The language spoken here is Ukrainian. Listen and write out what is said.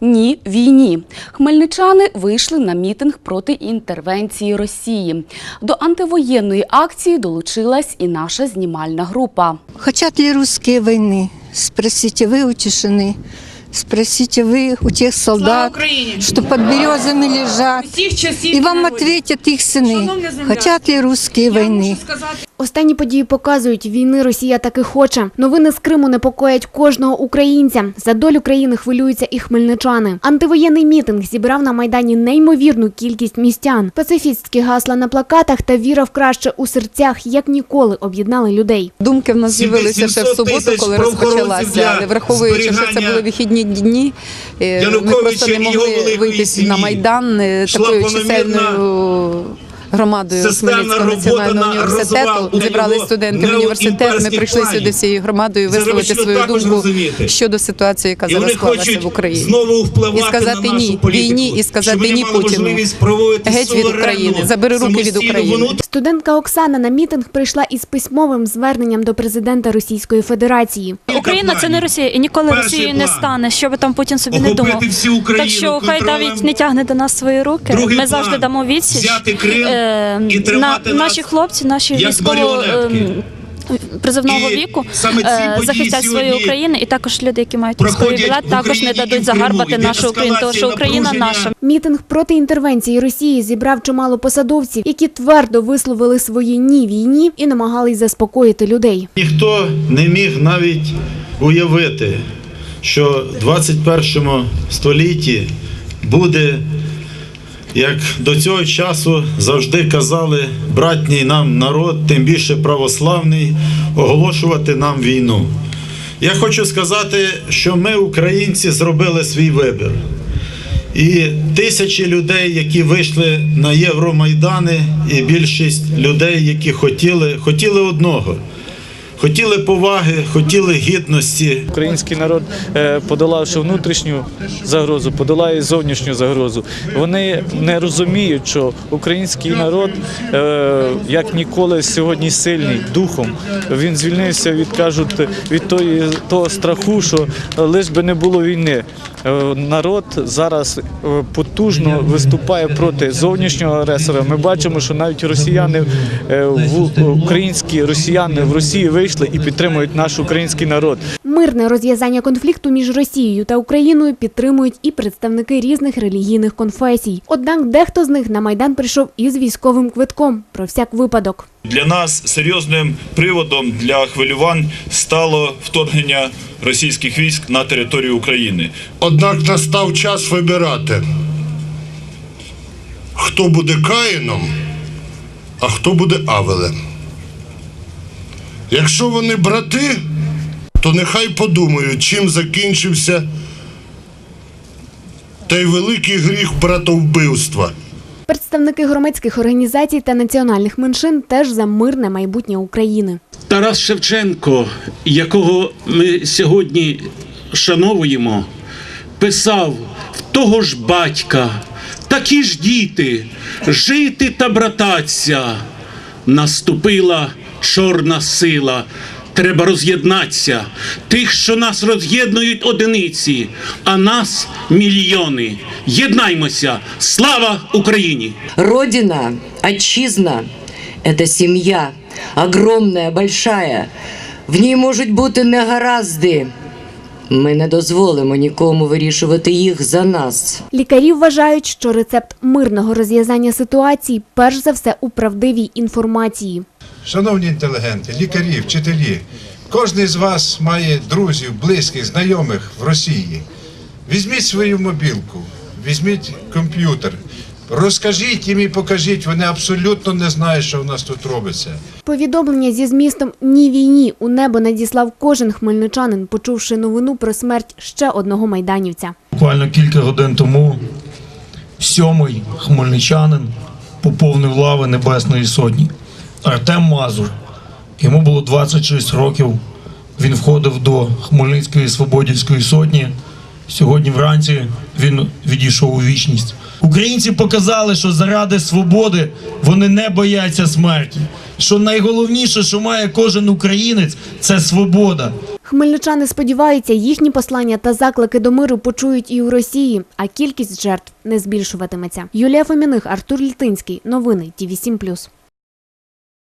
Ні війні. Хмельничани вийшли на мітинг проти інтервенції Росії. До антивоєнної акції долучилась і наша знімальна група. Хотят ли русские войны? Спросите вы у тишины. Спросите вы у тех солдат, Україні! что под березами лежат. Всіх часів И вам народів. ответят их сыны. Шановні земляки, Хотят ли русские Я войны? можу сказати, Останні події показують, війни Росія таки хоче. Новини з Криму непокоять кожного українця. За долю країни хвилюються і хмельничани. Антивоєнний мітинг зібрав на майдані неймовірну кількість містян. Пацифістські гасла на плакатах та віра в краще у серцях як ніколи об'єднали людей. Думки в нас з'явилися ще в 700 суботу, тисяч коли правоохоронців розпочалася, для але враховуючи, що це зберігання були вихідні дні, е, ми просто не могли вийти на майдан е, такою чисельною. Громадою Хмельницького національного університету зібрали студенти в університет. Ми прийшли планів. сюди всією громадою висловити свою думку розуміти. щодо ситуації, яка І зараз склалася в Україні. знову впливати І сказати на нашу ні політику, війні, і сказати ні Путіну. Геть від України. Забери руки від України. Студентка Оксана на мітинг прийшла із письмовим зверненням до президента Російської Федерації. Україна це не Росія, і ніколи Росією не стане, що би там Путін собі не думав. Так що хай навіть не тягне до нас свої руки. Ми завжди дамо відсіч. Е, на, нас наші хлопці, наші як військово маріонетки. ем, призовного І віку саме ці е, події захистять свою сьогодні Україну, і також люди, які мають військовий проходять білет, в також не Україні і дадуть Криму. загарбати Йде нашу Україну, тому що ескалація Україна напруження. наша. Мітинг проти інтервенції Росії зібрав чимало посадовців, які твердо висловили свої ні війні і намагались заспокоїти людей. Ніхто не міг навіть уявити, що в 21 столітті буде, як до цього часу завжди казали, братній нам народ, тим більше православний, оголошувати нам війну. Я хочу сказати, що ми, українці, зробили свій вибір. І тисячі людей, які вийшли на Євромайдани, і більшість людей, які хотіли, хотіли одного. Хотіли поваги, хотіли гідності, Український народ, е, подолавши внутрішню загрозу, подолає зовнішню загрозу. Вони не розуміють, що український народ, е, як ніколи, сьогодні сильний духом. Він звільнився від кажуть від тої того страху, що лиш би не було війни. Е, Народ зараз потужно виступає проти зовнішнього агресора. Ми бачимо, що навіть росіяни в українські росіяни в Росії вийшли і підтримують наш український народ. Мирне розв'язання конфлікту між Росією та Україною підтримують і представники різних релігійних конфесій. Однак дехто з них на майдан прийшов із військовим квитком про всяк випадок. Для нас серйозним приводом для хвилювань стало вторгнення російських військ на територію України. Однак настав час вибирати, хто буде Каїном, а хто буде Авелем. Якщо вони брати, то нехай подумають, чим закінчився той великий гріх братовбивства. Представники громадських організацій та національних меншин теж за мирне майбутнє України. Тарас Шевченко, якого ми сьогодні шановуємо, писав в того ж батька, такі ж діти, жити та брататься. Наступила чорна сила. Треба роз'єднатися. Тих, що нас роз'єднують одиниці, а нас мільйони. Єднаймося! Слава Україні! Родина, отчизна – это семья, огромная, большая. В ній можуть бути негаразди. Ми не дозволимо нікому вирішувати їх за нас. Лікарі вважають, що рецепт мирного розв'язання ситуації перш за все у правдивій інформації. Шановні інтелігенти, лікарі, вчителі, кожен з вас має друзів, близьких, знайомих в Росії. Візьміть свою мобілку, візьміть комп'ютер, розкажіть їм і покажіть, вони абсолютно не знають, що в нас тут робиться. Повідомлення зі змістом Ні війні у небо надіслав кожен хмельничанин, почувши новину про смерть ще одного майданівця. Буквально кілька годин тому сьомий хмельничанин поповнив лави Небесної Сотні. Артем Мазур. Йому було 26 років. Він входив до Хмельницької Свободівської сотні. Сьогодні вранці він відійшов у вічність. Українці показали, що заради свободи вони не бояться смерті. Що найголовніше, що має кожен українець, це свобода. Хмельничани сподіваються, їхні послання та заклики до миру почують і у Росії, а кількість жертв не збільшуватиметься. Юлія Фоміних, Артур Літинський. Новини Ті 7